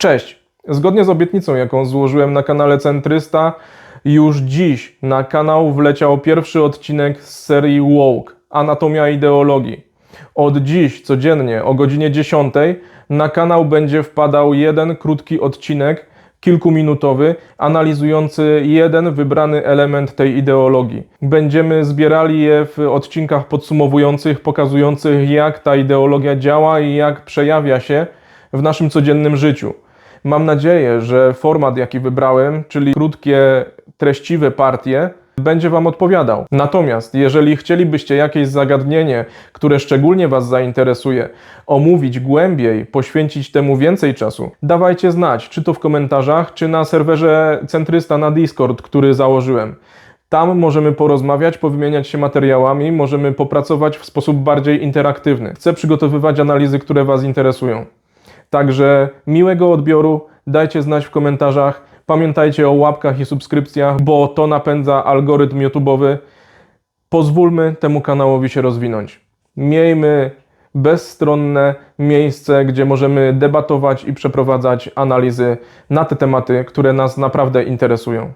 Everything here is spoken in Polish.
Cześć! Zgodnie z obietnicą, jaką złożyłem na kanale Centrysta, już dziś na kanał wleciał pierwszy odcinek z serii Woke Anatomia ideologii. Od dziś codziennie o godzinie 10 na kanał będzie wpadał jeden krótki odcinek, kilkuminutowy, analizujący jeden wybrany element tej ideologii. Będziemy zbierali je w odcinkach podsumowujących, pokazujących jak ta ideologia działa i jak przejawia się w naszym codziennym życiu. Mam nadzieję, że format, jaki wybrałem, czyli krótkie, treściwe partie, będzie Wam odpowiadał. Natomiast jeżeli chcielibyście jakieś zagadnienie, które szczególnie Was zainteresuje, omówić głębiej, poświęcić temu więcej czasu, dawajcie znać, czy to w komentarzach, czy na serwerze Centrysta na Discord, który założyłem. Tam możemy porozmawiać, powymieniać się materiałami, możemy popracować w sposób bardziej interaktywny. Chcę przygotowywać analizy, które Was interesują. Także miłego odbioru, dajcie znać w komentarzach. Pamiętajcie o łapkach i subskrypcjach, bo to napędza algorytm YouTube'owy. Pozwólmy temu kanałowi się rozwinąć. Miejmy bezstronne miejsce, gdzie możemy debatować i przeprowadzać analizy na te tematy, które nas naprawdę interesują.